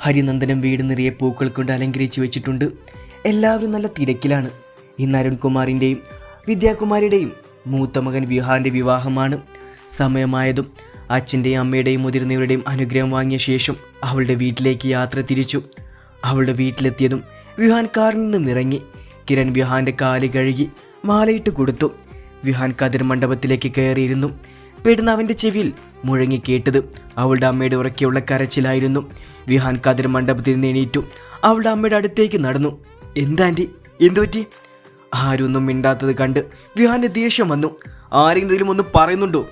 ഹരിനന്ദനം വീട് നിറയെ പൂക്കൾ കൊണ്ട് അലങ്കരിച്ചു വെച്ചിട്ടുണ്ട്. എല്ലാവരും നല്ല തിരക്കിലാണ്. ഇന്ന് അരുൺകുമാറിന്റെയും വിദ്യാകുമാരിയുടെയും മൂത്ത മകൻ വിഹാന്റെ വിവാഹമാണ്. സമയമായതും അച്ഛന്റെയും അമ്മയുടെയും മുതിർന്നവരുടെയും അനുഗ്രഹം വാങ്ങിയ ശേഷം അവളുടെ വീട്ടിലേക്ക് യാത്ര തിരിച്ചു. അവളുടെ വീട്ടിലെത്തിയതും വിഹാൻ കാറിൽ നിന്നും ഇറങ്ങി. കിരൺ വിഹാന്റെ കാൽ കഴുകി മാലയിട്ട് കൊടുത്തു. വിഹാൻ കതിർ മണ്ഡപത്തിലേക്ക് കയറിയിരുന്നു. പെടുന്ന അവന്റെ ചെവിയിൽ മുഴങ്ങി കേട്ടത്. അവളുടെ അമ്മയുടെ ഉറക്കെയുള്ള കരച്ചിലായിരുന്നു. വിഹാൻ കതിർ മണ്ഡപത്തിൽ നിന്ന് എണീറ്റു. അവളുടെ അമ്മയുടെ അടുത്തേക്ക് നടന്നു. എന്താന്റി എന്തു പറ്റി? ആരൊന്നും മിണ്ടാത്തത് കണ്ട് വിഹാന്റെ ദേഷ്യം വന്നു. ആരെങ്കിലും ഒന്ന് പറയുന്നുണ്ടോ?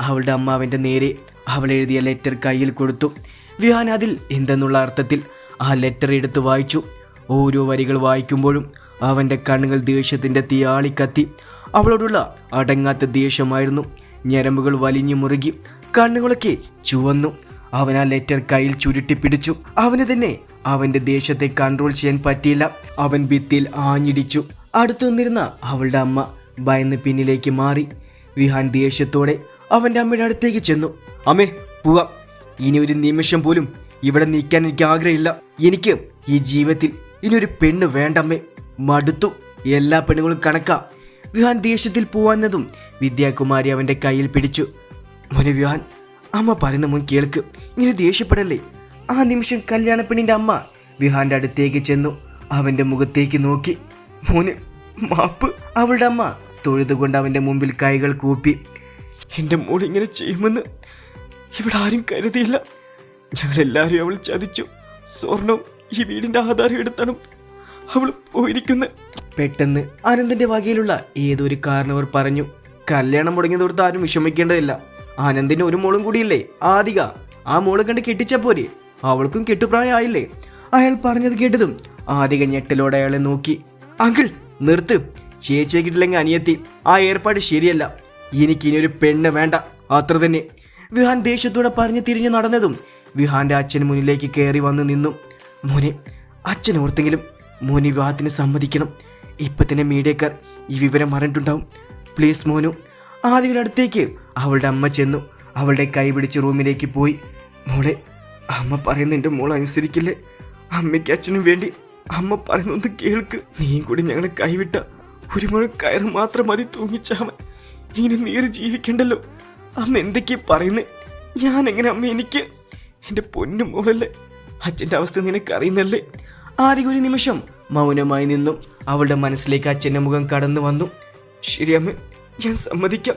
അവളുടെ അമ്മ അവന്റെ നേരെ അവൾ എഴുതിയ ലെറ്റർ കയ്യിൽ കൊടുത്തു. വിഹാൻ അതിൽ എന്തെന്നുള്ള അർത്ഥത്തിൽ ആ ലെറ്റർ എടുത്ത് വായിച്ചു. ഓരോ വരികൾ വായിക്കുമ്പോഴും അവന്റെ കണ്ണുകൾ ദേഷ്യത്തിന്റെ തീയാളിക്കത്തി അവളോടുള്ള അടങ്ങാത്ത ദേഷ്യമായിരുന്നു. ഞരമ്പുകൾ വലിഞ്ഞു മുറുകി കണ്ണുകളൊക്കെ ചുവന്നു. അവൻ ആ ലെറ്റർ കയ്യിൽ ചുരുട്ടി പിടിച്ചു. അവന് തന്നെ അവന്റെ ദേശത്തെ കൺട്രോൾ ചെയ്യാൻ പറ്റിയില്ല. അവൻ ഭിത്തിയിൽ ആഞ്ഞിടിച്ചു. അടുത്തു നിന്നിരുന്ന അവളുടെ അമ്മ ഭയന്ന് പിന്നിലേക്ക് മാറി. വിഹാൻ ദേഷ്യത്തോടെ അവന്റെ അമ്മയുടെ അടുത്തേക്ക് ചെന്നു. അമ്മേ പോവാം. ഇനി ഒരു നിമിഷം പോലും ഇവിടെ നിൽക്കാൻ എനിക്ക് ആഗ്രഹമില്ല. എനിക്ക് ഈ ജീവിതത്തിൽ ഇനി ഒരു പെണ്ണ് വേണ്ടമ്മേ. മടുത്തു. എല്ലാ പെണ്ണുങ്ങളും കണക്കാ. വിഹാൻ ദേഷ്യത്തിൽ പോവാന്നതും വിദ്യാകുമാരി അവന്റെ കയ്യിൽ പിടിച്ചു. മോനെ വിഹാൻ അമ്മ പറയുന്ന മുൻ കേൾക്ക്. ഇങ്ങനെ ദേഷ്യപ്പെടല്ലേ? ആ നിമിഷം കല്യാണപ്പെണ്ണിന്റെ അമ്മ വിഹാന്റെ അടുത്തേക്ക് ചെന്നു. അവന്റെ മുഖത്തേക്ക് നോക്കി. മോന് മാപ്പ്. അവളുടെ അമ്മ തൊഴുതുകൊണ്ട് അവന്റെ മുമ്പിൽ കൈകൾ കൂപ്പി. എന്റെ മോൾ ഇങ്ങനെ ചെയ്യുമെന്ന് ഇവിടെ ആരും കരുതിയില്ല. ഞങ്ങളെല്ലാവരും അവൾ ചതിച്ചു. സ്വർണവും ഈ വീടിന്റെ ആധാരം എടുത്തണം അവൾ പോയിരിക്കുന്നത്. പെട്ടെന്ന് ആനന്ദിന്റെ വകയിലുള്ള ഏതൊരു കാരണവർ പറഞ്ഞു കല്യാണം മുടങ്ങിയതോടത്ത് ആരും വിഷമിക്കേണ്ടതില്ല. ആനന്ദിന് ഒരു മോളും കൂടിയില്ലേ? ആദിക ആ മോൾ കണ്ട് കെട്ടിച്ച പോരെ? അവൾക്കും കെട്ടുപ്രായമായില്ലേ? അയാൾ പറഞ്ഞത് കേട്ടതും ആദിക ഞെട്ടലോടെ അയാളെ നോക്കി. അങ്കിൾ നിർത്ത്. ചേച്ചിയെ കിട്ടില്ലെങ്കിൽ അനിയത്തി ആ ഏർപ്പാട് ശരിയല്ല. എനിക്കിനി ഒരു പെണ്ണ് വേണ്ട. അത്ര തന്നെ. വിഹാൻ ദേഷ്യത്തോടെ പറഞ്ഞു തിരിഞ്ഞു നടന്നതും വിഹാന്റെ അച്ഛൻ മുന്നിലേക്ക് കയറി വന്ന് നിന്നു. മോനെ അച്ഛൻ ഓർത്തെങ്കിലും മോനെ വിവാഹത്തിന് സമ്മതിക്കണം. ഇപ്പൊ തന്നെ മീഡിയക്കാർ ഈ വിവരം അറിഞ്ഞിട്ടുണ്ടാവും. പ്ലീസ് മോനു ആദ്യയുടെ അടുത്തേക്ക് അവളുടെ അമ്മ ചെന്നു. അവളുടെ കൈ പിടിച്ച് റൂമിലേക്ക് പോയി. മോളെ അമ്മ പറയുന്ന എന്റെ മോൾ അനുസരിക്കില്ലേ? അമ്മയ്ക്ക് അച്ഛനും വേണ്ടി അമ്മ പറയുന്നൊന്ന് കേൾക്ക്. നീയും കൂടി ഞങ്ങളെ കൈവിട്ട ഒരു മുഴ കയറ് മാത്രം മതി തൂങ്ങിച്ചാമൻ. ഇങ്ങനെ നീര് ജീവിക്കണ്ടല്ലോ. അമ്മ എന്തൊക്കെയാ പറയുന്നേ? ഞാൻ എങ്ങനെ അമ്മ എനിക്ക്? എന്റെ പൊന്നു മോളല്ലേ? അച്ഛന്റെ അവസ്ഥ നിനക്കറിയുന്നല്ലേ? ആദ്യ ഒരു നിമിഷം മൗനമായി നിന്നു. അവളുടെ മനസ്സിലേക്ക് അച്ഛന്റെ മുഖം കടന്നു വന്നു. ശരി അമ്മ ഞാൻ സമ്മതിക്കാം.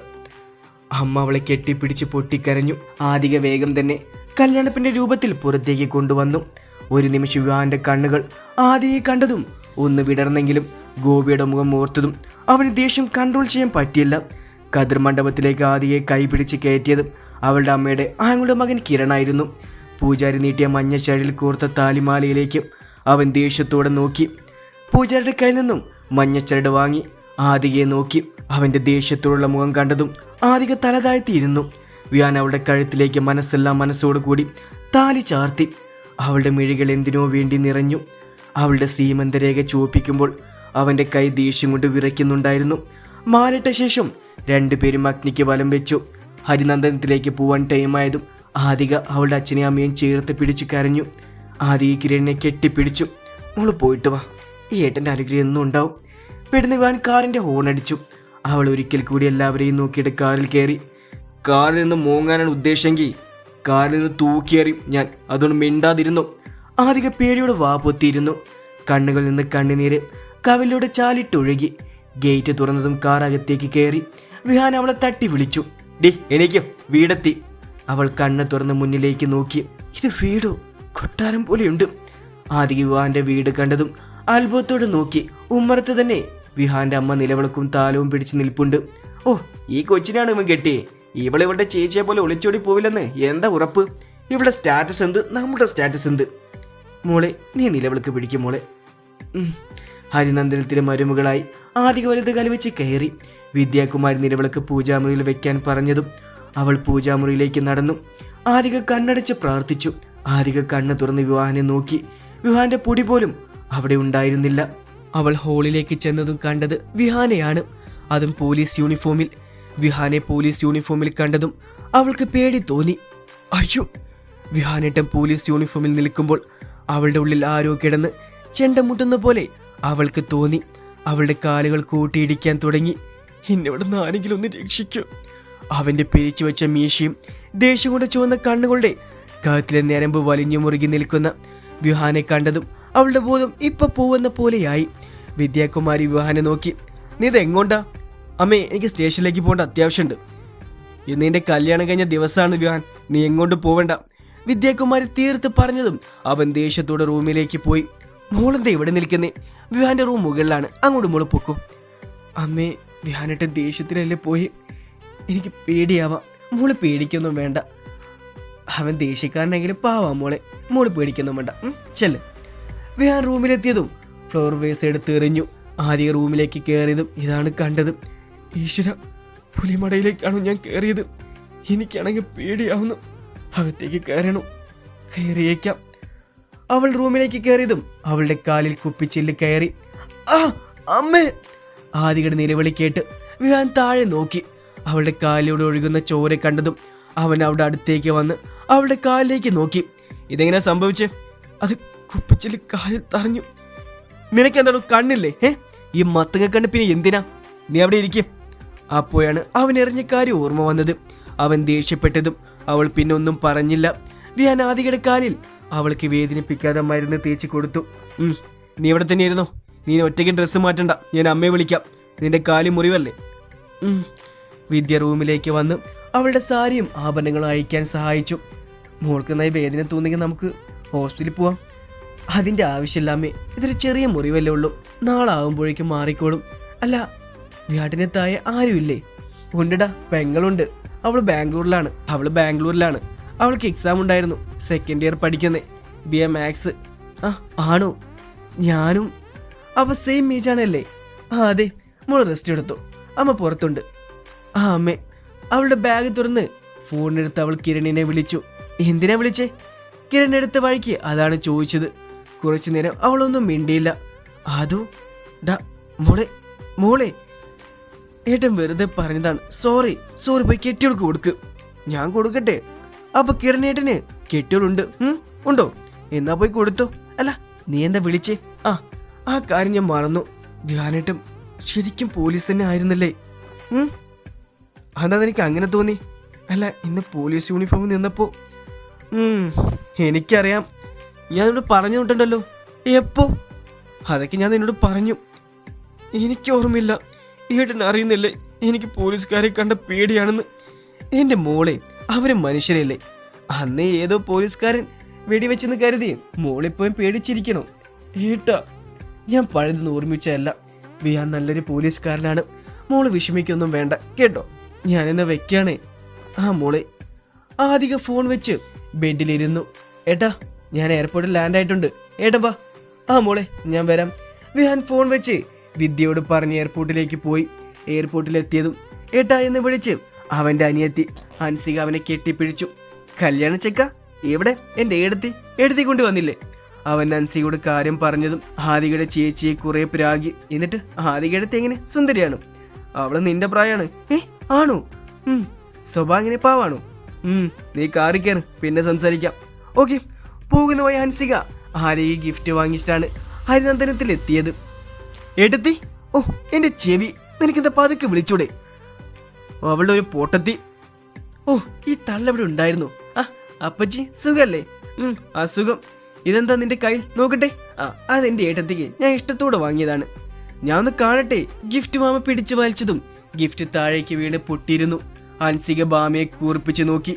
അമ്മ അവളെ കെട്ടിപ്പിടിച്ച് പൊട്ടിക്കരഞ്ഞു. ആദിക വേഗം തന്നെ കല്യാണപ്പിന്റെ രൂപത്തിൽ പുറത്തേക്ക് കൊണ്ടുവന്നു. ഒരു നിമിഷം വിവാഹന്റെ കണ്ണുകൾ ആദിയെ കണ്ടതും ഒന്ന് വിടർന്നെങ്കിലും ഗോപിയുടെ മുഖം ഓർത്തതും അവന് ദേഷ്യം കൺട്രോൾ ചെയ്യാൻ പറ്റിയില്ല. കതിർ മണ്ഡപത്തിലേക്ക് ആദിയെ കൈപിടിച്ച് കയറ്റിയതും അവളുടെ അമ്മയുടെ ആങ്ങളുടെ മകൻ കിരണായിരുന്നു. പൂജാരി നീട്ടിയ മഞ്ഞ ചഴലിൽ കോർത്ത താലിമാലയിലേക്ക് അവൻ ദേഷ്യത്തോടെ നോക്കി. പൂജാരിയുടെ കയ്യിൽ നിന്നും മഞ്ഞച്ചരട് വാങ്ങി ആദികയെ നോക്കി അവന്റെ ദേഷ്യത്തോടുള്ള മുഖം കണ്ടതും ആദിക തലതാഴ്ത്തിയിരുന്നു. വ്യാൻ അവളുടെ കഴുത്തിലേക്ക് മനസ്സെല്ലാം മനസ്സോടു കൂടി താലി ചാർത്തി. അവളുടെ മിഴികൾ എന്തിനോ വേണ്ടി നിറഞ്ഞു. അവളുടെ സീമന്തരേഖ ചുവപ്പിക്കുമ്പോൾ അവന്റെ കൈ ദേഷ്യം കൊണ്ട് വിറയ്ക്കുന്നുണ്ടായിരുന്നു. മാലിട്ട ശേഷം രണ്ടുപേരും അഗ്നിക്ക് വലം വെച്ചു. ഹരിനന്ദനത്തിലേക്ക് പോവാൻ ടൈമായതും ആദിക അവളുടെ അച്ഛനെയും അമ്മയും ചേർത്ത് പിടിച്ചു കരഞ്ഞു. ആദിക കിരണിനെ കെട്ടിപ്പിടിച്ചു. മോൾ പോയിട്ട് വാ. ഈ ഏട്ടന്റെ അനുഗ്രഹം എന്നും ഉണ്ടാവും. പെടുന്ന ഇവാൻ കാറിന്റെ ഹോൺ അടിച്ചു. അവൾ ഒരിക്കൽ കൂടി എല്ലാവരെയും നോക്കിയിട്ട് കാറിൽ കയറി. കാറിൽ നിന്ന് മൂങ്ങാനാണ് ഉദ്ദേശമെങ്കിൽ കാറിൽ നിന്ന് തൂക്കിയേറി ഞാൻ. അതുകൊണ്ട് മിണ്ടാതിരുന്നു. ആദിക പേടിയോട് വാ പൊത്തിയിരുന്നു. കണ്ണുകളിൽ നിന്ന് കണ്ണുനീര് കവിലൂടെ ചാലിട്ടൊഴുകി. ഗേറ്റ് തുറന്നതും കാർ അകത്തേക്ക് കയറി. വിഹാൻ അവളെ തട്ടി വിളിച്ചു. ഡി എണീക്കും. വീടെത്തി. അവൾ കണ്ണ് തുറന്ന് മുന്നിലേക്ക് നോക്കി. ഇത് വീടോ? കൊട്ടാരം പോലെയുണ്ട്. ആദ്യ വിവാന്റെ വീട് കണ്ടതും അത്ഭുതത്തോടെ നോക്കി. ഉമ്മറത്ത് തന്നെ വിഹാന്റെ അമ്മ നിലവിളക്കും താലവും പിടിച്ച് നിൽപ്പുണ്ട്. ഓ ഈ കൊച്ചിനാണ് ഇവൻ കെട്ടി ഇവളെ ഇവളുടെ ചേച്ചിയെ പോലെ ഒളിച്ചോടി പോവില്ലെന്ന് എന്താ ഉറപ്പ്? ഇവളുടെ സ്റ്റാറ്റസ് എന്ത്? നമ്മുടെ സ്റ്റാറ്റസ് എന്ത്? മോളെ നീ നിലവിളക്ക് പിടിക്കും മോളെ. ഹരിനന്ദനത്തിലെ മരുമകളായി ആദ്യ വലുത് കലവെച്ച് കയറി. വിദ്യാകുമാരി നിലവിളക്ക് പൂജാമുറിയിൽ വെക്കാൻ പറഞ്ഞതും അവൾ പൂജാമുറിയിലേക്ക് നടന്നു. ആദിക കണ്ണടച്ച് പ്രാർത്ഥിച്ചു. ആദിക കണ്ണ് തുറന്ന് വിവാഹനെ നോക്കി. വിവാഹന്റെ പൊടി പോലും അവിടെ ഉണ്ടായിരുന്നില്ല. അവൾ ഹോളിലേക്ക് ചെന്നതും കണ്ടത് വിഹാനയാണ്. അതും പോലീസ് യൂണിഫോമിൽ. വിഹാനെ പോലീസ് യൂണിഫോമിൽ കണ്ടതും അവൾക്ക് പേടി തോന്നി. അയ്യോ വിഹാനേട്ടൻ പോലീസ് യൂണിഫോമിൽ നിൽക്കുമ്പോൾ അവളുടെ ഉള്ളിൽ ആരോ കിടന്ന് ചെണ്ടമുട്ടുന്ന പോലെ അവൾക്ക് തോന്നി. അവളുടെ കാലുകൾ കൂട്ടിയിടിക്കാൻ തുടങ്ങി. എന്നോട് ആരെങ്കിലും ഒന്ന് രക്ഷിക്കൂ. അവന്റെ പിരിച്ചു വെച്ച മീശയും ദേഷ്യം കൊണ്ട് ചുവന്ന കണ്ണുകളുടെ കഴുത്തിലെ ഞരമ്പ് വലിഞ്ഞു മുറുകി നിൽക്കുന്ന വിഹാനെ കണ്ടതും അവളുടെ ബോധം ഇപ്പൊ പോവുന്ന പോലെയായി. വിദ്യാകുമാരി വിവാഹനെ നോക്കി നീ ഇത് എങ്ങോട്ടാ അമ്മേ എനിക്ക് സ്റ്റേഷനിലേക്ക് പോകേണ്ട അത്യാവശ്യമുണ്ട്. ഇന്ന് നിന്റെ കല്യാണം കഴിഞ്ഞ ദിവസമാണ് വിവാൻ നീ എങ്ങോട്ട് പോവണ്ട. വിദ്യാകുമാരി തീർത്ത് പറഞ്ഞതും അവൻ ദേഷ്യത്തോടെ റൂമിലേക്ക് പോയി. മോളെന്താ ഇവിടെ നിൽക്കുന്നേ? വിവാഹന്റെ റൂം മുകളിലാണ്. അങ്ങോട്ട് മോൾ പൊക്കോ. അമ്മേ വിഹാനിട്ട് ദേഷ്യത്തിലല്ലേ പോയി? എനിക്ക് പേടിയാവാം. മോൾ പേടിക്കൊന്നും വേണ്ട. അവൻ ദേഷ്യക്കാരനെങ്കിലും പാവാം മോളെ. മോൾ പേടിക്കൊന്നും വേണ്ട. ചെല്ല്. വിഹാൻ റൂമിലെത്തിയതും ഫ്ലോർ വേസ് എടുത്ത് എറിഞ്ഞു. ആദ്യ റൂമിലേക്ക് കയറിയതും ഇതാണ് കണ്ടത്. ഈശ്വര പുലിമടയിലേക്കാണോ ഞാൻ കയറിയത് എനിക്കാണെങ്കിൽ പേടിയാവുന്നു. അകത്തേക്ക് കയറണം. കയറിയേക്കാം. അവൾ റൂമിലേക്ക് കയറിയതും അവളുടെ കാലിൽ കുപ്പിച്ചില്ല് കയറി ആ അമ്മേ! ആദികയുടെ നിലവിളി കേട്ട് വിവാൻ താഴെ നോക്കി. അവളുടെ കാലിലൂടെ ഒഴുകുന്ന ചോര കണ്ടതും അവൻ അവിടെ അടുത്തേക്ക് വന്ന് അവളുടെ കാലിലേക്ക് നോക്കി. ഇതെങ്ങനെ സംഭവിച്ചേ? അത് കുപ്പിച്ചില്ല് കാലിൽ തറഞ്ഞു നിനക്ക് എന്താണ് കണ്ണില്ലേ? ഏ ഈ മത്തങ്ങ കണ്ണ് പിന്നെ എന്തിനാ? നീ അവിടെ ഇരിക്കും. അപ്പോഴാണ് അവൻ എറിഞ്ഞ കാര്യം ഓർമ്മ വന്നത്. അവൻ ദേഷ്യപ്പെട്ടതും അവൾ പിന്നെ ഒന്നും പറഞ്ഞില്ല. വ്യാനാദികളുടെ കാലിൽ അവൾക്ക് വേദനിപ്പിക്കാതെ മരുന്ന് തേച്ച് കൊടുത്തു. നീ ഇവിടെ തന്നെ ഇരുന്നോ നീ ഒറ്റയ്ക്ക് ഡ്രസ്സ് മാറ്റണ്ട. ഞാൻ അമ്മയെ വിളിക്കാം. നിന്റെ കാലി മുറിവല്ലേ. വിദ്യ റൂമിലേക്ക് വന്ന് അവളുടെ സാരിയും ആഭരണങ്ങളും അഴിക്കാൻ സഹായിച്ചു. മോൾക്ക് നന്നായി വേദന തോന്നിയെങ്കിൽ നമുക്ക് ഹോസ്പിറ്റലിൽ പോവാം. അതിന്റെ ആവശ്യമില്ലാമേ ഇതൊരു ചെറിയ മുറിവല്ലേ ഉള്ളൂ. നാളെ ആകുമ്പോഴേക്കും മാറിക്കോളും. അല്ല വീട്ടിനെ താഴെ ആരുമില്ലേ? ഉണ്ടടാ പെങ്ങളുണ്ട്. അവൾ ബാംഗ്ലൂരിലാണ്. അവൾ ബാംഗ്ലൂരിലാണ്. അവൾക്ക് എക്സാം ഉണ്ടായിരുന്നു. സെക്കൻഡ് ഇയർ പഠിക്കുന്നേ. ബി എ മാത്സ് ആ ആണോ? ഞാനും. അവ സെയിം ഏജാണല്ലേ ആ അതെ മോൾ റെസ്റ്റ് എടുത്തു. അമ്മ പുറത്തുണ്ട്. ആ അമ്മേ അവളുടെ ബാഗ് തുറന്ന് ഫോണെടുത്ത് അവൾ കിരണിനെ വിളിച്ചു. എന്തിനാ വിളിച്ചേ? കിരൺ എടുത്ത വഴിക്ക് അതാണ് ചോദിച്ചത്. കുറച്ചു നേരം അവളൊന്നും മിണ്ടിയില്ല. അതോ ഡാ മോളെ മോളെ. ഏട്ടൻ വെറുതെ പറഞ്ഞതാണ് സോറി സോറി പോയി കെട്ടിയോൾക്ക് കൊടുക്ക്. ഞാൻ കൊടുക്കട്ടെ. അപ്പൊ കിരണേട്ടന് കെട്ടിയോളുണ്ട് ഉണ്ടോ? എന്നാ പോയി കൊടുത്തോ. അല്ല നീ എന്താ വിളിച്ചേ? ആ ആ കാര്യം ഞാൻ മറന്നു. ധ്യാനേട്ടൻ ശരിക്കും പോലീസ് തന്നെ ആയിരുന്നല്ലേ? അതാ എനിക്ക് അങ്ങനെ തോന്നി? അല്ല ഇന്ന് പോലീസ് യൂണിഫോമിൽ നിന്നപ്പോ. ഉം, എനിക്കറിയാം ഞാൻ നിന്നോട് പറഞ്ഞു വിട്ടുണ്ടല്ലോ എപ്പോ? അതൊക്കെ ഞാൻ നിന്നോട് പറഞ്ഞു. എനിക്ക് ഓർമ്മയില്ല. ഏട്ടൻ അറിയുന്നില്ലേ? എനിക്ക് പോലീസുകാരെ കണ്ട പേടിയാണെന്ന്. എന്റെ മോളെ അവർ മനുഷ്യരല്ലേ. അന്നേ ഏതോ പോലീസുകാരൻ വെടിവെച്ചെന്ന് കരുതി മോളിപ്പോയും പേടിച്ചിരിക്കണോ. ഏട്ടാ ഞാൻ പഴയതെന്ന് ഓർമ്മിച്ചതല്ല. വിയാൻ നല്ലൊരു പോലീസുകാരനാണ്. മോൾ വിഷമിക്കൊന്നും വേണ്ട. കേട്ടോ? ഞാനെന്നെ വെക്കാണേ? ആ മോളെ ആദിക ഫോൺ വെച്ച് ബെഡിലിരുന്നു. ഏട്ടാ ഞാൻ എയർപോർട്ടിൽ ലാൻഡ് ആയിട്ടുണ്ട്. ഏട്ടാ വാ. ആ മോളെ ഞാൻ വരാം. വിഹാൻ ഫോൺ വെച്ച് വിദ്യയോട് പറഞ്ഞ് എയർപോർട്ടിലേക്ക് പോയി. എയർപോർട്ടിലെത്തിയതും ഏട്ടാ എന്ന് വിളിച്ച് അവന്റെ അനിയത്തി ഹൻസിക അവനെ കെട്ടിപ്പിടിച്ചു. കല്യാണ ചെക്ക എവിടെ? എന്റെ എടുത്തി എടുത്തി കൊണ്ട് വന്നില്ലേ? അവൻ ഹൻസികയോട് കാര്യം പറഞ്ഞതും ആദികയുടെ ചേച്ചിയെ കുറെ പ്രാഗി. എന്നിട്ട് ആദികയുടെ എങ്ങനെ? സുന്ദരിയാണ്? അവൾ നിന്റെ പ്രായമാണ് ഏ ആണോ? സ്വഭാവം ഇങ്ങനെ പാവാണോ? നീ കാറി കയറ് പിന്നെ സംസാരിക്കാം. ഓക്കെ. പോകുന്ന വഴി ഹൻസിക ആരെയും ഗിഫ്റ്റ് വാങ്ങിച്ചിട്ടാണ് ഹരിനന്ദനത്തിൽ എത്തിയത്? എടുത്തി ഓ എന്റെ ചെവി. നിനക്കെന്താ പതുക്കെ വിളിച്ചൂടെ? അവളുടെ ഒരു പോട്ടത്തി. ഓ ഈ തള്ളവിടെ ഉണ്ടായിരുന്നു. ആ അപ്പച്ചി സുഖല്ലേ? അസുഖം. സുഖം ഇതെന്താ നിന്റെ കയ്യിൽ? നോക്കട്ടെ. ആ അതെന്റെ ഏട്ടത്തേക്ക് ഞാൻ ഇഷ്ടത്തോടെ വാങ്ങിയതാണ്. ഞാൻ ഒന്ന് കാണട്ടെ. ഗിഫ്റ്റ് മാമ പിടിച്ചു വലിച്ചതും ഗിഫ്റ്റ് താഴേക്ക് വീണ് പൊട്ടിയിരുന്നു. ഹൻസിക ബാമയെ കൂർപ്പിച്ച് നോക്കി.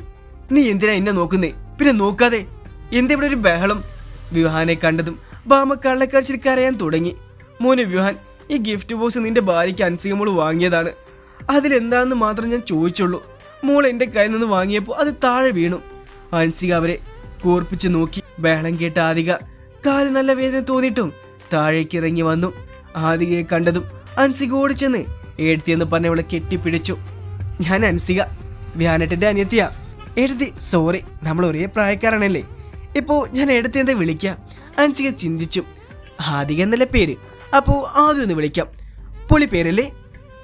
നീ എന്തിനാ എന്നെ നോക്കുന്നേ? പിന്നെ നോക്കാതെ. എന്താ ഇവിടെ ഒരു ബഹളം. വിവാഹാനെ കണ്ടതും ബാമ കള്ളക്കാഴ്ചയിൽ കരയാൻ തുടങ്ങി. മോനെ വിവാൻ ഈ ഗിഫ്റ്റ് ബോക്സ് നിന്റെ ഭാര്യയ്ക്ക് അൻസികമോൾ വാങ്ങിയതാണ്. അതിലെന്താണെന്ന് മാത്രം ഞാൻ ചോദിച്ചുള്ളൂ. മോൾ എന്റെ കയ്യിൽ നിന്ന് വാങ്ങിയപ്പോൾ അത് താഴെ വീണു. അൻസിക അവരെ കോർപ്പിച്ച് നോക്കി. ബഹളം കേട്ട ആദിക കാൽ നല്ല വേദന തോന്നിയിട്ടും താഴേക്ക് ഇറങ്ങി വന്നു. ആദികയെ കണ്ടതും അൻസിക ഓടിച്ചെന്ന് എഴുത്തിയെന്ന് പറഞ്ഞ് അവളെ കെട്ടിപ്പിടിച്ചു. ഞാൻ അൻസിക വ്യാനട്ടിന്റെ അനിയത്തിയാ. എഴുതി സോറി നമ്മൾ ഒരേ പ്രായക്കാരാണല്ലേ ഇപ്പോ ഞാൻ എടുത്ത് വിളിക്കാം. അൻസിക ചിന്തിച്ചു. ആദിക എന്നല്ലേ പേര്? അപ്പോൾ ആദ്യം ഒന്ന് വിളിക്കാം. പൊളി പേരല്ലേ?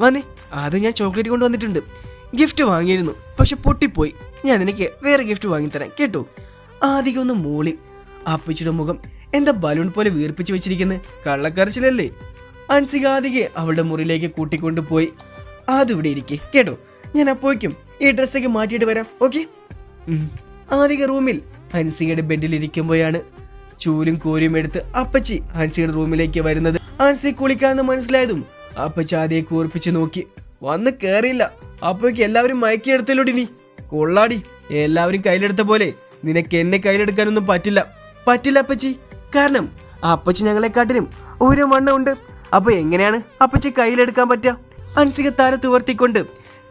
വന്നേ അത് ഞാൻ ചോക്ലേറ്റ് കൊണ്ടുവന്നിട്ടുണ്ട് ഗിഫ്റ്റ് വാങ്ങിയിരുന്നു പക്ഷെ പൊട്ടിപ്പോയി. ഞാൻ നിനക്ക് വേറെ ഗിഫ്റ്റ് വാങ്ങിത്തരാം കേട്ടോ? ആദ്യം ഒന്ന് മൂളി. അപ്പച്ചിയുടെ മുഖം എന്താ ബലൂൺ പോലെ വീർപ്പിച്ച് വെച്ചിരിക്കുന്നത് അൻസിക അൻസികാദികെ അവളുടെ മുറിയിലേക്ക് കൂട്ടിക്കൊണ്ടുപോയി. ഇവിടെ ഇരിക്കെ കേട്ടോ? ഞാൻ അപ്പോഴേക്കും ഈ ഡ്രസ്സൊക്കെ മാറ്റിയിട്ട് വരാം ഓക്കെ? ആദിക റൂമിൽ ഹൻസികയുടെ ബെഡിൽ ഇരിക്കുമ്പോഴാണ് ചൂലും കോരിയും എടുത്ത് അപ്പച്ചി ഹൻസിയുടെ റൂമിലേക്ക് വരുന്നത്. ഹൻസി കുളിക്കാന്ന് മനസ്സിലായതും അപ്പച്ചി ആദ്യം കൂർപ്പിച്ച് നോക്കി വന്ന് കേറിയില്ല. അപ്പോഴേക്ക് എല്ലാവരും മയക്കിയെടുത്തല്ലോടി നീ. കൊള്ളാടി. എല്ലാവരും കയ്യിലെടുത്ത പോലെ നിനക്ക് എന്നെ കയ്യിലെടുക്കാനൊന്നും പറ്റില്ല. പറ്റില്ല അപ്പച്ചി. കാരണം അപ്പച്ചി ഞങ്ങളെക്കാട്ടിലും ഒരു വണ്ണം ഉണ്ട്. അപ്പൊ എങ്ങനെയാണ് അപ്പച്ചി കയ്യിലെടുക്കാൻ പറ്റുക? അൻസിക താര തുവർത്തിക്കൊണ്ട്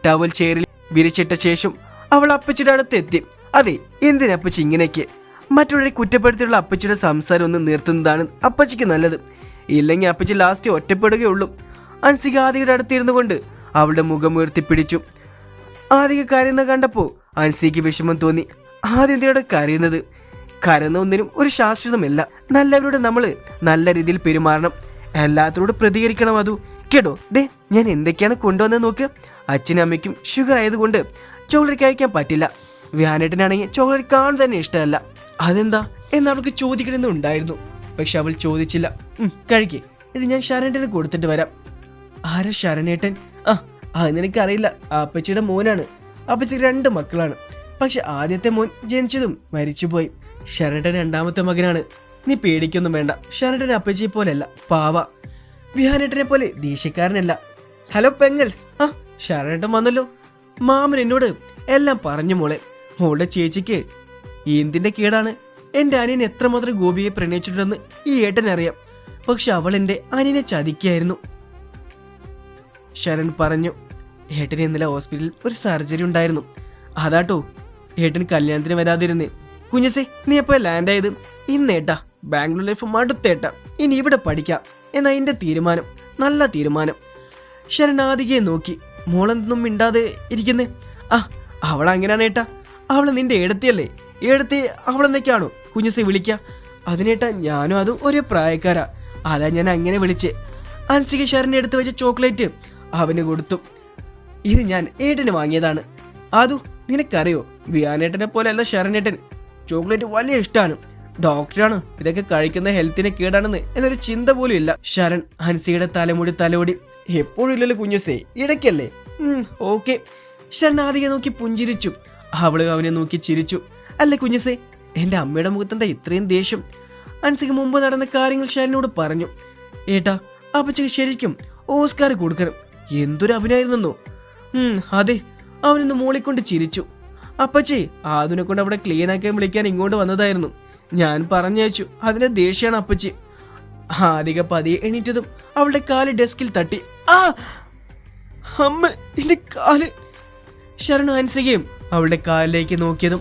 ടവൽ ചെയറിൽ വിരിച്ചിട്ട ശേഷം അവൾ അപ്പച്ചിയുടെ അടുത്ത് എത്തി അതെ എന്തിനപ്പച്ചി ഇങ്ങനെയൊക്കെ? മറ്റുള്ളവരെ കുറ്റപ്പെടുത്തിയുള്ള അപ്പച്ചിയുടെ സംസാരം ഒന്ന് നിർത്തുന്നതാണ് അപ്പച്ചിക്ക് നല്ലത്. ഇല്ലെങ്കിൽ അപ്പച്ചി ലാസ്റ്റ് ഒറ്റപ്പെടുകയുള്ളൂ. അൻസിക ആദിയുടെ അടുത്തിരുന്നു കൊണ്ട് അവളുടെ മുഖം ഉയർത്തി പിടിച്ചു. ആദിക കരയുന്ന കണ്ടപ്പോൾ അൻസിക്ക് വിഷമം തോന്നി. എന്തിനാണ് കരയുന്നത്? കരന്ന ഒന്നിനും ഒരു ശാശ്വതമല്ല. നല്ലവരോട് നമ്മൾ നല്ല രീതിയിൽ പെരുമാറണം. എല്ലാത്തിനോട് പ്രതികരിക്കണം അതു കേട്ടോ? ദേ ഞാൻ എന്തൊക്കെയാണ് കൊണ്ടുവന്നത് നോക്ക്. അച്ഛനും അമ്മയ്ക്കും ഷുഗർ ആയതുകൊണ്ട് ചോക്ലേറ്റ് കഴിക്കാൻ പറ്റില്ല. വ്യാനേട്ടനാണെങ്കിൽ ചോക്ലേറ്റ് കാണാൻ തന്നെ ഇഷ്ടമല്ല. അതെന്താ? എന്ന് അവൾക്ക് ചോദിക്കണമെന്നുണ്ടായിരുന്നു പക്ഷെ അവൾ ചോദിച്ചില്ല. കഴിക്കേ. ഇത് ഞാൻ ശരണേട്ടന് കൊടുത്തിട്ട് വരാം. ആരാ ശരണേട്ടൻ ആ അത് നിനക്കറിയില്ല. അപ്പച്ചിയുടെ മോനാണ്. അപ്പച്ചിക്ക് രണ്ട് മക്കളാണ്. പക്ഷെ ആദ്യത്തെ മോൻ ജനിച്ചതും മരിച്ചുപോയി. ശരണേട്ടൻ രണ്ടാമത്തെ മകനാണ്. നീ പേടിക്കൊന്നും വേണ്ട. ശരണേട്ടൻ അപ്പച്ചിയെ പോലെയല്ല. പാവ. വിഹാനേട്ടനെ പോലെ ദേഷ്യക്കാരനല്ല. ഹലോ പെങ്ങൽസ്. ആ ശരണേട്ടൻ വന്നല്ലോ. മാമൻ എന്നോട് എല്ലാം പറഞ്ഞു മോളെ. മോളുടെ ചേച്ചിക്ക് എന്തിന്റെ കേടാണ്? എന്റെ അനിയൻ എത്രമാത്രം ഗോപിയെ പ്രണയിച്ചിട്ടുണ്ടെന്ന് ഈ ഏട്ടനറിയാം പക്ഷെ അവൾ എന്റെ അനിയനെ ചതിക്കായിരുന്നു. ശരൺ പറഞ്ഞു ഏട്ടന് ഇന്നലെ ഹോസ്പിറ്റലിൽ ഒരു സർജറി ഉണ്ടായിരുന്നു. അതാട്ടോ ഏട്ടൻ കല്യാണത്തിന് വരാതിരുന്നേ. കുഞ്ഞസേ നീ എപ്പോ ലാൻഡ് ആയത്? ഇന്നേട്ടാ ബാംഗ്ലൂർ ലൈഫ് മടുത്തേട്ടാ ഇനി ഇവിടെ പഠിക്കാം. എന്നാ എന്റെ തീരുമാനം. നല്ല തീരുമാനം. ശരൺ ആദികയെ നോക്കി. മോളെന്തൊന്നും മിണ്ടാതെ ഇരിക്കുന്നേ? ആ അവൾ അങ്ങനെയാണ് ഏട്ടാ. അവൾ നിന്റെ ഏടത്തിയല്ലേ? ഏടത്തി അവളെന്നൊക്കെയാണോ കുഞ്ഞുസി വിളിക്ക. അതിനേട്ടാ ഞാനും അതും ഒരേ പ്രായക്കാരാ. അതാ ഞാൻ അങ്ങനെ വിളിച്ചേ. അൻസിക ഷാറിന്റെ അടുത്ത് വെച്ച ചോക്ലേറ്റ് അവന് കൊടുത്തു. ഇത് ഞാൻ ഏട്ടന് വാങ്ങിയതാണ്. അതു നിനക്കറിയോ? വിയാനേട്ടനെ പോലെയല്ല ശരണേട്ടൻ ചോക്ലേറ്റ് വലിയ ഇഷ്ടമാണ് ഡോക്ടറാണ് ഇതൊക്കെ കഴിക്കുന്ന ഹെൽത്തിന് കേടാണെന്ന് എന്നൊരു ചിന്ത പോലും ഇല്ല. ശരൺ ഹൻസിയുടെ തലമുടി തലോടി എപ്പോഴും ഇല്ലല്ലോ കുഞ്ഞുസേ ഇടയ്ക്കല്ലേ? ഓക്കെ. ശരൺ നോക്കി പുഞ്ചിരിച്ചു. അവൾ അവനെ നോക്കി ചിരിച്ചു. അല്ലേ കുഞ്ഞുസേ എന്റെ അമ്മയുടെ മുഖത്തെന്താ ഇത്രയും ദേഷ്യം? അൻസിക്ക് മുമ്പ് നടന്ന കാര്യങ്ങൾ ശരണിനോട് പറഞ്ഞു. ഏട്ടാ അപ്പച്ചക്ക് ശരിക്കും ഓസ്കാർ കൊടുക്കണം. എന്തൊരു അഭിനയായിരുന്നോ അതെ അവനൊന്ന് മൂളിക്കൊണ്ട് ചിരിച്ചു. അപ്പച്ചി ആദിനെ കൊണ്ട് അവിടെ ക്ലീൻ ആക്കാൻ വിളിക്കാൻ ഇങ്ങോട്ട് വന്നതായിരുന്നു. ഞാൻ പറഞ്ഞയച്ചു. അതിന്റെ ദേഷ്യാണ് അപ്പച്ചി. ആദിക പതിയെ എണീറ്റതും അവളുടെ കാൽ ഡെസ്കിൽ തട്ടി. അമ്മ എന്റെ കാൽ. ശരണ അൻസികയും അവളുടെ കാലിലേക്ക് നോക്കിയതും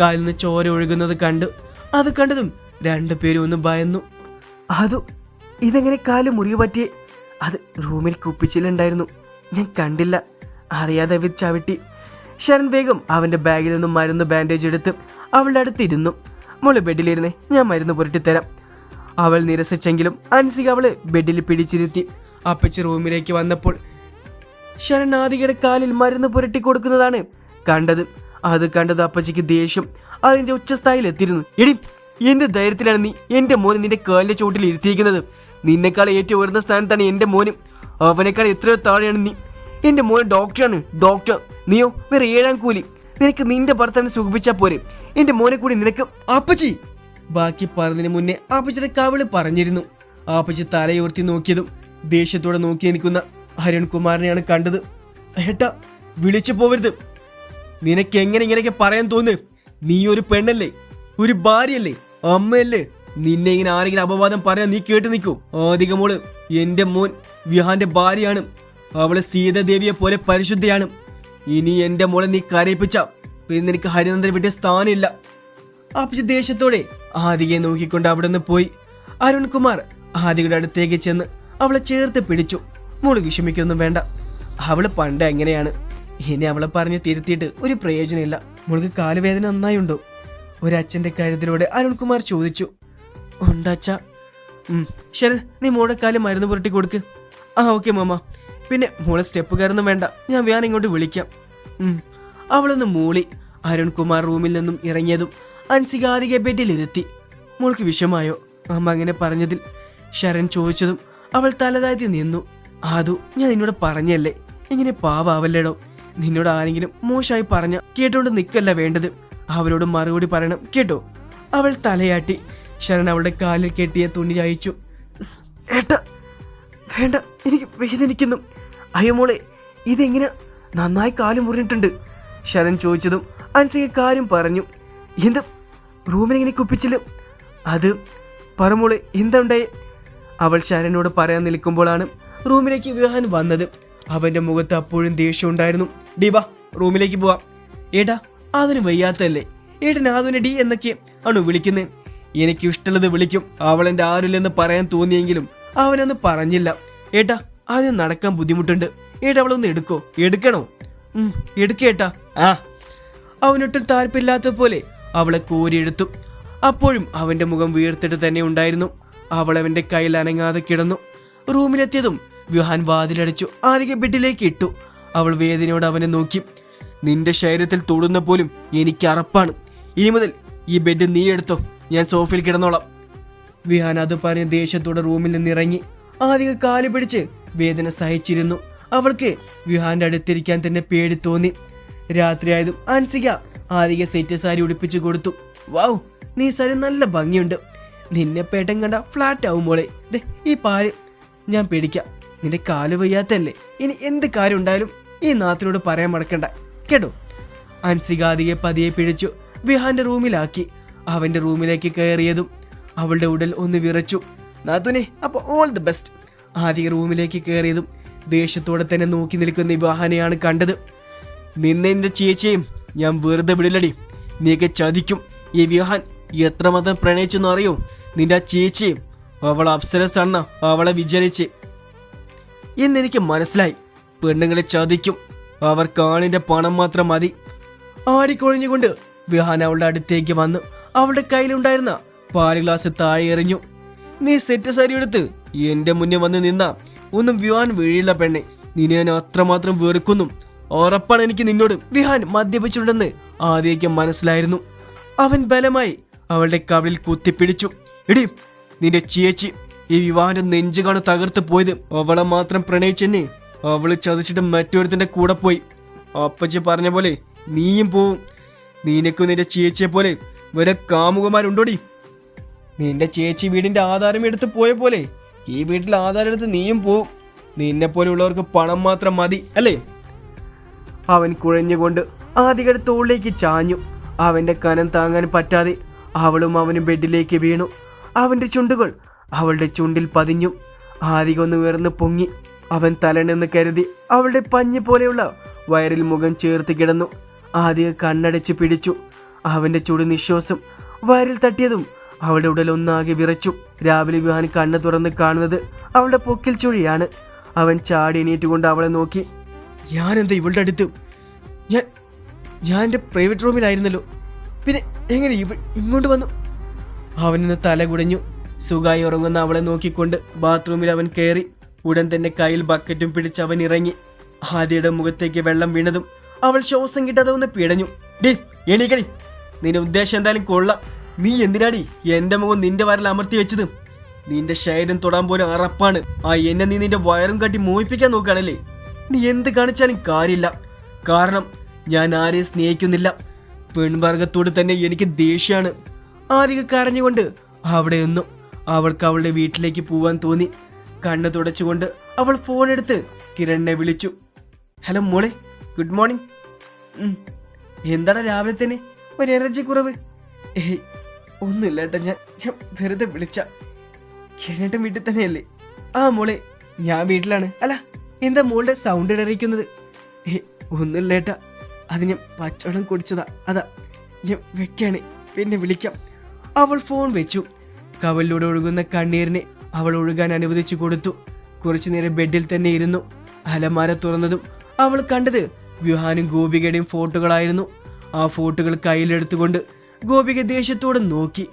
കാലിൽ നിന്ന് ചോര ഒഴുകുന്നത് കണ്ടു. അത് കണ്ടതും രണ്ടുപേരും ഒന്ന് ഭയന്നു. അതു ഇതെങ്ങനെ കാൽ മുറിവ് പറ്റിയേ? അത് റൂമിൽ കുപ്പിച്ചിലുണ്ടായിരുന്നു. ഞാൻ കണ്ടില്ല. അറിയാതെ വിത്ത് ചവിട്ടി. ശരൺ വേഗം അവന്റെ ബാഗിൽ നിന്നും മരുന്ന് ബാൻഡേജ് എടുത്ത് അവളുടെ അടുത്തിരുന്നു മോൾ ബെഡിലിരുന്നേ. ഞാൻ മരുന്ന് പുരട്ടിത്തരാം അവൾ നിരസിച്ചെങ്കിലും അൻസിക അവളെ ബെഡിൽ പിടിച്ചിരുത്തി. അപ്പച്ചി റൂമിലേക്ക് വന്നപ്പോൾ ശരണാദികയുടെ കാലിൽ മരുന്ന് പുരട്ടി കൊടുക്കുന്നതാണ് കണ്ടത്. അത് കണ്ടത് അപ്പച്ചിക്ക് ദേഷ്യം. അതിന്റെ ഉച്ചസ്ഥായിൽ എത്തിയിരുന്നു എടി എന്ത് ധൈര്യത്തിലാണ് നീ എന്റെ മോനെ നിന്റെ കാലിന്റെ ചോട്ടിൽ ഇരുത്തിയിരിക്കുന്നത്? നിന്നെക്കാൾ ഏറ്റവും ഉയർന്ന സ്ഥാനത്താണ് എന്റെ മോന്. അവനേക്കാൾ എത്രയോ താഴെയാണ് നീ. എന്റെ മോൻ ഡോക്ടറാണ്. ഡോക്ടർ. നീയോ വേറെ ഏഴാം കൂലി. നിനക്ക് നിന്റെ ഭർത്താവിനെ സുഖിപ്പിച്ചാൽ പോരെ. എന്റെ മോനെ കൂടി നിനക്ക് അപ്പച്ചി. ബാക്കി പറഞ്ഞതിന് മുന്നേ ആപ്പച്ചിയുടെ കവിൾ പറഞ്ഞിരുന്നു. ആപ്പച്ചി തലയുയർത്തി നോക്കിയതും ദേഷ്യത്തോടെ നോക്കി നിൽക്കുന്ന അരുൺകുമാറിനെയാണ് കണ്ടത്. ഏട്ടാ വിളിച്ചു പോവരുത്. നിനക്ക് എങ്ങനെ ഇങ്ങനെയൊക്കെ പറയാൻ തോന്നു നീ ഒരു പെണ്ണല്ലേ? ഒരു ഭാര്യയല്ലേ? അമ്മയല്ലേ? നിന്നെ ഇങ്ങനെ ആരെങ്കിലും അപവാദം പറയാൻ നീ കേട്ട് നിൽക്കൂ. ആധികമോൾ എന്റെ മോൻ വിഹാന്റെ ഭാര്യയാണ്. അവൾ സീതാദേവിയെ പോലെ പരിശുദ്ധയാണ്. ഇനി എന്റെ മോളെ നീ കരയിപ്പിച്ച. പിന്നെ നിനക്ക് ഹരിനന്ദൻ വിട്ടിയ സ്ഥാനമില്ല. അപ്പിച്ച് ദേഷ്യത്തോടെ ആദികയെ നോക്കിക്കൊണ്ട് അവിടെ നിന്ന് പോയി. അരുൺകുമാർ ആദികയുടെ അടുത്തേക്ക് ചെന്ന് അവളെ ചേർത്ത് പിടിച്ചു. മോൾ വിഷമിക്കൊന്നും വേണ്ട. അവൾ പണ്ട് എങ്ങനെയാണ്? ഇനി അവളെ പറഞ്ഞ് തിരുത്തിയിട്ട് ഒരു പ്രയോജനമില്ല. മോൾക്ക് കാലുവേദന നന്നായി ഉണ്ടോ ഒരച്ഛന്റെ കാര്യത്തിലൂടെ അരുൺകുമാർ ചോദിച്ചു. ഉണ്ടച്ച ശരൺ നീ മോളെ കാൽ മരുന്ന് പുരട്ടി കൊടുക്ക്. ആ ഓക്കെ മാമ. പിന്നെ മോളെ സ്റ്റെപ്പ് കയറൊന്നും വേണ്ട. ഞാൻ വ്യാൻ ഇങ്ങോട്ട് വിളിക്കാം. അവളൊന്ന് മൂളി. അരുൺകുമാർ റൂമിൽ നിന്നും ഇറങ്ങിയതും അൻസികാതിക ബെഡിലിരുത്തി. മോൾക്ക് വിഷമായോ അമ്മ അങ്ങനെ പറഞ്ഞതിൽ ശരൺ ചോദിച്ചതും അവൾ തലതാഴ്ത്തി നിന്നു. ആദു ഞാൻ നിന്നോട് പറഞ്ഞല്ലേ? ഇങ്ങനെ പാവാവല്ലേടോ? നിന്നോട് ആരെങ്കിലും മോശമായി പറഞ്ഞ കേട്ടോണ്ട് നിക്കല്ല വേണ്ടത്. അവരോട് മറുപടി പറയണം കേട്ടോ? അവൾ തലയാട്ടി. ശരൺ അവളുടെ കാലിൽ കെട്ടിയ തുണി അയച്ചു "സ്, ഏട്ടാ വേണ്ട എനിക്ക് വേദനിക്കുന്നു. അയ്യോ മോളെ ഇതെങ്ങനെ? നന്നായി കാൽ മുറിഞ്ഞിട്ടുണ്ട്. ശരൺ ചോദിച്ചതും അൻസിക കാര്യം പറഞ്ഞു. എന്ത്? റൂമിനെങ്ങനെ കുപ്പിച്ചില്ല അത് പറമോളെ എന്താ ഉണ്ടായേ? അവൾ ശരനോട് പറയാൻ നിൽക്കുമ്പോഴാണ് റൂമിലേക്ക് വിവാഹൻ വന്നത്. അവന്റെ മുഖത്ത് അപ്പോഴും ദേഷ്യം ഉണ്ടായിരുന്നു. ഡി വാ റൂമിലേക്ക് പോവാം. ഏടാ അതിന് വയ്യാത്തല്ലേ ഏട്ടൻ ആതുവിനെ ഡി എന്നൊക്കെ ആണ് വിളിക്കുന്നത് എനിക്ക് ഇഷ്ടമുള്ളത് വിളിക്കും. അവൾ എന്റെ ആരുമില്ലെന്ന് പറയാൻ തോന്നിയെങ്കിലും അവനൊന്ന് പറഞ്ഞില്ല. ഏട്ടാ ആദ്യം നടക്കാൻ ബുദ്ധിമുട്ടുണ്ട്. ഏട്ടാ അവളൊന്ന് എടുക്കോ? എടുക്കണോ? ഉം, എടുക്കേട്ടാ ആ. അവനൊട്ടും താല്പര്യമില്ലാത്ത പോലെ അവളെ കോരിയെടുത്തു. അപ്പോഴും അവന്റെ മുഖം വീർത്തിട്ട് തന്നെ ഉണ്ടായിരുന്നു. അവൾ അവന്റെ കയ്യിൽ അനങ്ങാതെ കിടന്നു. റൂമിലെത്തിയതും വിഹാൻ വാതിലടച്ചു. ആദ്യ ബെഡിലേക്ക് ഇട്ടു. അവൾ വേദനയോട് അവനെ നോക്കി. നിന്റെ ശരീരത്തിൽ തൊടുന്ന പോലും എനിക്ക് അറപ്പാണ്. ഇനി മുതൽ ഈ ബെഡ് നീ എടുത്തോ. ഞാൻ സോഫയിൽ കിടന്നോളാം. വിഹാൻ അത് പറഞ്ഞ് ദേഷ്യത്തോടെ റൂമിൽ നിന്നിറങ്ങി ആദ്യ കാൽ പിടിച്ച് വേദന സഹിച്ചിരുന്നു. അവൾക്ക് വിഹാന്റെ അടുത്തിരിക്കാൻ തന്നെ പേടി തോന്നി. രാത്രിയായതും അൻസിക ആദിക സെറ്റ് സാരി ഉടുപ്പിച്ചു കൊടുത്തു. വാവ് നീ സാരി നല്ല ഭംഗിയുണ്ട്. നിന്നെ പേട്ടം കണ്ട ഫ്ലാറ്റ് ആവും മോളെ. ദേ ഈ പാൽ. ഞാൻ പേടിക്കാം. നിന്റെ കാൽ വയ്യാത്തല്ലേ ഇനി എന്ത് കാര്യം ഉണ്ടായാലും ഈ നാത്തിനോട് പറയാൻ മടക്കണ്ട. കേട്ടോ? അൻസികാദിയെ പതിയെ പിഴിച്ചു വിഹാന്റെ റൂമിലാക്കി. അവന്റെ റൂമിലേക്ക് കയറിയതും അവളുടെ ഉടൽ ഒന്ന് വിറച്ചു. നാത്തുനെ അപ്പോൾ ഓൾ ദി ബെസ്റ്റ് ആദ്യ റൂമിലേക്ക് കയറിയതും ദേഷ്യത്തോടെ തന്നെ നോക്കി നിൽക്കുന്ന വിവാഹനെയാണ് കണ്ടത്. നിന്നെ നിന്റെ ചേച്ചിയും ഞാൻ വെറുതെ വിടില്ലടി നീക്ക് ചതിക്കും ഈ വിവാഹൻ എത്രമാത്രം പ്രണയിച്ചെന്ന് അറിയോ. നിന്റെ ചേച്ചിയും അവൾ അപ്സരസാണ് അവളെ വിചാരിച്ച്. എന്നെനിക്ക് മനസ്സിലായി. പെണ്ണുങ്ങളെ ചതിക്കും. അവർ കാണിന്റെ പണം മാത്രം മതി. ആടിക്കൊഴിഞ്ഞുകൊണ്ട് വിഹാൻ അവളുടെ അടുത്തേക്ക് വന്നു അവളുടെ കയ്യിലുണ്ടായിരുന്ന പാൽ ഗ്ലാസ് താഴെ എറിഞ്ഞു. നീ സെറ്റ് സാരി എടുത്ത് എന്റെ മുന്നിൽ വന്ന് നിന്ന ഒന്നും വിഹാൻ വീഴില്ല പെണ്ണെ. നിന്നെ ഞാൻ അത്രമാത്രം വെറുക്കുന്നു. ഉറപ്പാണ് എനിക്ക് നിന്നോട് വിഹാൻ മദ്യപിച്ചിട്ടുണ്ടെന്ന് ആദ്യം മനസ്സിലായിരുന്നു. അവൻ ബലമായി അവളുടെ കവിളിൽ കുത്തിപ്പിടിച്ചു. എടി നിന്റെ ചേച്ചി ഈ വിവാഹന്റെ നെഞ്ചുകാണ് തകർത്ത് പോയത്. അവളെ മാത്രം പ്രണയിച്ചെന്നെ അവൾ ചതിച്ചിട്ട് മറ്റൊരുത്തിന്റെ കൂടെ പോയി. അപ്പച്ചി പറഞ്ഞ പോലെ നീയും പോവും. നിനക്കും നിന്റെ ചേച്ചിയെ പോലെ വരെ കാമുകമാരുണ്ടോടി നിന്റെ ചേച്ചി വീടിന്റെ ആധാരം എടുത്ത് പോയ പോലെ ഈ വീട്ടിൽ ആധാരം എടുത്ത് നീയും പോവും. നിന്നെ പോലെയുള്ളവർക്ക് പണം മാത്രം മതി അല്ലേ? അവൻ കുഴഞ്ഞുകൊണ്ട് ആദികയുടെ തോളിലേക്ക് ചാഞ്ഞു. അവന്റെ കനം താങ്ങാൻ പറ്റാതെ അവളും അവനും ബെഡിലേക്ക് വീണു. അവന്റെ ചുണ്ടുകൾ അവളുടെ ചുണ്ടിൽ പതിഞ്ഞു. ആദികൊന്ന് ഉയർന്ന് പൊങ്ങി. അവൻ തലണെന്ന് കരുതി അവളുടെ പഞ്ഞി പോലെയുള്ള വയറിൽ മുഖം ചേർത്ത് കിടന്നു. ആദിക കണ്ണടച്ച് പിടിച്ചു. അവന്റെ ചുടു നിശ്വാസം വയറിൽ തട്ടിയതും അവളുടെ ഉടൽ ഒന്നാകെ വിറച്ചു. രാവിലെ വിഹാൻ കണ്ണ് തുറന്ന് കാണുന്നത് അവളുടെ പൊക്കിൽ ചുഴിയാണ്. അവൻ ചാടി എണീറ്റുകൊണ്ട് അവളെ നോക്കി. ഞാനെന്താ ഇവളുടെ അടുത്ത്? ഞാൻ ഞാൻ എന്റെ പ്രൈവറ്റ് റൂമിലായിരുന്നല്ലോ. പിന്നെ എങ്ങനെ ഇവ ഇങ്ങോട്ട് വന്നു? അവനിന്ന് തല കുടഞ്ഞു. സുഖായി ഉറങ്ങുന്ന അവളെ നോക്കിക്കൊണ്ട് ബാത്റൂമിൽ അവൻ കയറി ഉടൻ തന്നെ കയ്യിൽ ബക്കറ്റും പിടിച്ച് അവൻ ഇറങ്ങി. ആദ്യയുടെ മുഖത്തേക്ക് വെള്ളം വീണതും അവൾ ശ്വാസം കിട്ടാതെ ഒന്ന് പിടഞ്ഞു. ഡേ എണീക്കടി. നിന്റെ ഉദ്ദേശം എന്തായാലും കൊള്ളാം. നീ എന്തിനാടി എന്റെ മുഖം നിന്റെ വരൽ അമർത്തി വെച്ചത്? നിന്റെ ശരീരം തൊടാൻ പോലും അറപ്പാണ്. ആ എന്നെ നീ നിന്റെ വയറും കാട്ടി മോഹിപ്പിക്കാൻ നോക്കുകയാണല്ലേ? നീ എന്ത് കാണിച്ചാലും കാര്യമില്ല. കാരണം ഞാൻ ആരെയും സ്നേഹിക്കുന്നില്ല. പെൺവർഗത്തോട് തന്നെ എനിക്ക് ദേഷ്യമാണ്. ആദ്യ കരഞ്ഞുകൊണ്ട് അവിടെ നിന്നു. അവൾക്ക് അവളുടെ വീട്ടിലേക്ക് പോവാൻ തോന്നി. കണ്ണു തുടച്ചുകൊണ്ട് അവൾ ഫോൺ എടുത്ത് കിരണിനെ വിളിച്ചു. ഹലോ മോളെ ഗുഡ് മോർണിംഗ് എന്താണ് രാവിലെ തന്നെ ഒരു എനർജി കുറവ്. ഏയ് ഒന്നുമില്ല ഏട്ടാ ഞാൻ ഞാൻ വെറുതെ വിളിച്ച. കിരണേട്ടൻ വീട്ടിൽ തന്നെയല്ലേ? ആ മോളെ ഞാൻ വീട്ടിലാണ്. അല്ല എന്താ മോളുടെ സൗണ്ട് ഇടറിക്കുന്നത് ഏ ഒന്നുമില്ല ഏട്ടാ അത് ഞാൻ പച്ചവെള്ളം കുടിച്ചതാ. അതാ ഞാൻ വെക്കാണ്. പിന്നെ വിളിക്കാം. അവൾ ഫോൺ വെച്ചു. കവലിലൂടെ ഒഴുകുന്ന കണ്ണീരിനെ അവൾ ഒഴുകാൻ അനുവദിച്ചു കൊടുത്തു. കുറച്ചു നേരം ബെഡിൽ തന്നെ ഇരുന്നു. അലമാര തുറന്നതും അവൾ കണ്ടത് വിഹാനും ഗോപികയുടെയും ഫോട്ടോകളായിരുന്നു. ആ ഫോട്ടോകൾ കയ്യിലെടുത്തുകൊണ്ട് ഗോപിക ദേഷ്യത്തോടെ നോക്കി.